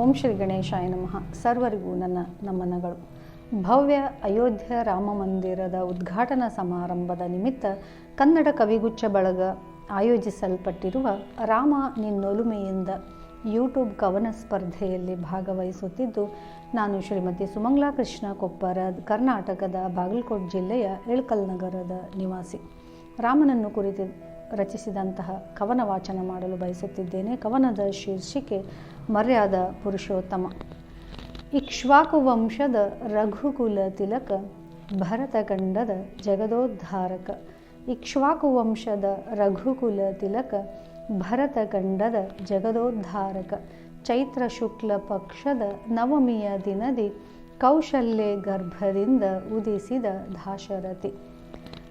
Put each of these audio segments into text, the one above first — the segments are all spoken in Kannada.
ಓಂ ಶ್ರೀ ಗಣೇಶಾಯ ನಮಃ. ಸರ್ವರಿಗೂ ನನ್ನ ನಮನಗಳು. ಭವ್ಯ ಅಯೋಧ್ಯ ರಾಮ ಮಂದಿರದ ಉದ್ಘಾಟನಾ ಸಮಾರಂಭದ ನಿಮಿತ್ತ ಕನ್ನಡ ಕವಿಗುಚ್ಛ ಬಳಗ ಆಯೋಜಿಸಲ್ಪಟ್ಟಿರುವ ರಾಮ ನಿನ್ನೊಲುಮೆಯಿಂದ ಯೂಟ್ಯೂಬ್ ಕವನ ಸ್ಪರ್ಧೆಯಲ್ಲಿ ಭಾಗವಹಿಸುತ್ತಿದ್ದು, ನಾನು ಶ್ರೀಮತಿ ಸುಮಂಗ್ಲಾ ಕೃಷ್ಣ ಕೊಪ್ಪರ, ಕರ್ನಾಟಕದ ಬಾಗಲಕೋಟೆ ಜಿಲ್ಲೆಯ ಇಳಕಲ್ ನಗರದ ನಿವಾಸಿ. ರಾಮನನ್ನು ಕುರಿತು ರಚಿಸಿದಂತಹ ಕವನ ವಾಚನ ಮಾಡಲು ಬಯಸುತ್ತಿದ್ದೇನೆ. ಕವನದ ಶೀರ್ಷಿಕೆ ಮರ್ಯಾದ ಪುರುಷೋತ್ತಮ. ಇಕ್ಷ್ವಾಕು ವಂಶದ ರಘುಕುಲ ತಿಲಕ ಭರತ ಕಂಡದ ಜಗದೋದ್ಧಾರಕ. ಇಕ್ಷ್ವಾಕು ವಂಶದ ರಘುಕುಲ ತಿಲಕ ಭರತ ಕಂಡದ ಜಗದೋದ್ಧಾರಕ. ಚೈತ್ರ ಶುಕ್ಲ ಪಕ್ಷದ ನವಮಿಯ ದಿನದಿ ಕೌಶಲ್ಯ ಗರ್ಭದಿಂದ ಉದಿಸಿದ ದಾಶರಥಿ.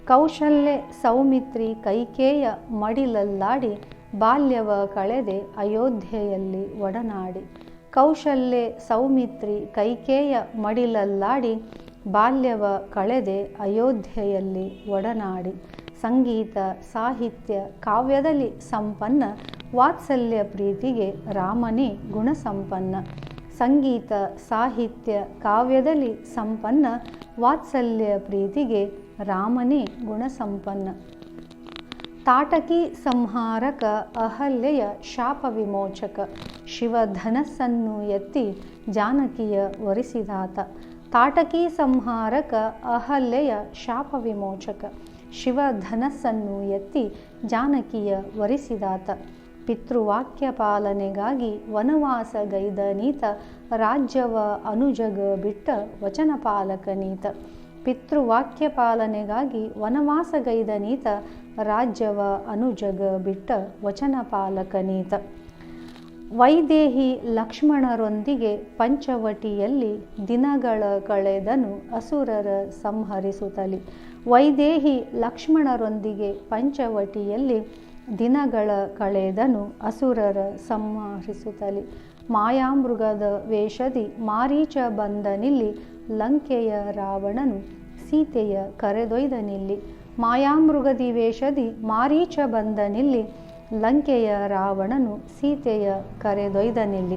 ಕೌಶಲ್ಯ ಸೌಮಿತ್ರಿ ಕೈಕೇಯ ಮಡಿಲಲ್ಲಾಡಿ ಬಾಲ್ಯವ ಕಳೆದೆ ಅಯೋಧ್ಯೆಯಲ್ಲಿ ಒಡನಾಡಿ. ಕೌಶಲ್ಯ, ಸೌಮಿತ್ರಿ, ಕೈಕೇಯ ಮಡಿಲಲ್ಲಾಡಿ ಬಾಲ್ಯವ ಕಳೆದೆ ಅಯೋಧ್ಯೆಯಲ್ಲಿ ಒಡನಾಡಿ. ಸಂಗೀತ, ಸಾಹಿತ್ಯ, ಕಾವ್ಯದಲ್ಲಿ ಸಂಪನ್ನ, ವಾತ್ಸಲ್ಯ ಪ್ರೀತಿಗೆ ರಾಮನೇ ಗುಣಸಂಪನ್ನ. ಸಂಗೀತ, ಸಾಹಿತ್ಯ, ಕಾವ್ಯದಲ್ಲಿ ಸಂಪನ್ನ, ವಾತ್ಸಲ್ಯ ಪ್ರೀತಿಗೆ ರಾಮನೇ ಗುಣಸಂಪನ್ನ. ತಾಟಕಿ ಸಂಹಾರಕ ಅಹಲ್ಯೆಯ ಶಾಪ ವಿಮೋಚಕ ಶಿವಧನಸ್ಸನ್ನು ಎತ್ತಿ ಜಾನಕಿಯ ವರಿಸಿದಾತ ತಾಟಕಿ ಸಂಹಾರಕ ಅಹಲ್ಯೆಯ ಶಾಪ ವಿಮೋಚಕ ಶಿವಧನಸ್ಸನ್ನು ಎತ್ತಿ ಜಾನಕಿಯ ವರಿಸಿದಾತ ಪಿತೃವಾಕ್ಯ ಪಾಲನೆಗಾಗಿ ವನವಾಸ ಗೈದನೀತ ರಾಜ್ಯವ ಅನುಜಗ ಬಿಟ್ಟ ವಚನಪಾಲಕ ಪಾಲಕನೀತ ಪಿತೃವಾಕ್ಯ ಪಾಲನೆಗಾಗಿ ವನವಾಸಗೈದನೀತ ರಾಜ್ಯವ ಅನುಜಗ ಬಿಟ್ಟ ವಚನ ಪಾಲಕನೀತ. ವೈದೇಹಿ ಲಕ್ಷ್ಮಣರೊಂದಿಗೆ ಪಂಚವಟಿಯಲ್ಲಿ ದಿನಗಳ ಕಳೆದನು ಅಸುರರ ಸಂಹರಿಸುತ್ತಲಿ. ವೈದೇಹಿ ಲಕ್ಷ್ಮಣರೊಂದಿಗೆ ಪಂಚವಟಿಯಲ್ಲಿ ದಿನಗಳ ಕಳೆದನು ಅಸುರರ ಸಂಹರಿಸುತ್ತಲಿ. ಮಾಯಾಮೃಗದ ವೇಷದಿ ಮಾರೀಚ ಬಂದನಿಲ್ಲಿ ಲಂಕೆಯ ರಾವಣನು ಸೀತೆಯ ಕರೆದೊಯ್ದನಿಲ್ಲಿ ಮಾಯಾಮೃಗದಿ ವೇಷದಿ ಮಾರೀಚ ಬಂದನಿಲ್ಲಿ ಲಂಕೆಯ ರಾವಣನು ಸೀತೆಯ ಕರೆದೊಯ್ದನಿಲ್ಲಿ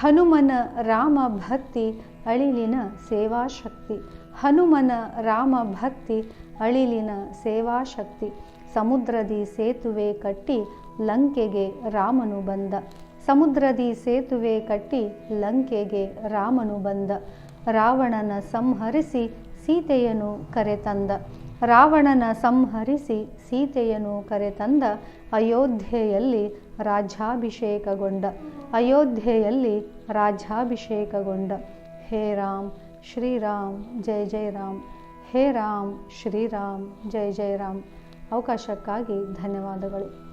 ಹನುಮನ ರಾಮ ಭಕ್ತಿ ಅಳಿಲಿನ ಸೇವಾಶಕ್ತಿ. ಹನುಮನ ರಾಮ ಭಕ್ತಿ ಅಳಿಲಿನ ಸೇವಾಶಕ್ತಿ. ಸಮುದ್ರದಿ ಸೇತುವೆ ಕಟ್ಟಿ ಲಂಕೆಗೆ ರಾಮನು ಬಂದ. ಸಮುದ್ರದಿ ಸೇತುವೆ ಕಟ್ಟಿ ಲಂಕೆಗೆ ರಾಮನು ಬಂದ. ರಾವಣನ ಸಂಹರಿಸಿ ಸೀತೆಯನ್ನು ಕರೆತಂದ. ರಾವಣನ ಸಂಹರಿಸಿ ಸೀತೆಯನು ಕರೆತಂದ ಅಯೋಧ್ಯೆಯಲ್ಲಿ ರಾಜ್ಯಾಭಿಷೇಕಗೊಂಡ. ಅಯೋಧ್ಯೆಯಲ್ಲಿ ರಾಜ್ಯಾಭಿಷೇಕಗೊಂಡ. ಹೇ ರಾಮ್ ಶ್ರೀರಾಮ್ ಜಯ ಜಯ ರಾಮ್. ಹೇ ರಾಮ್ ಶ್ರೀರಾಮ್ ಜಯ ಜಯ ರಾಮ್. ಅವಕಾಶಕ್ಕಾಗಿ ಧನ್ಯವಾದಗಳು.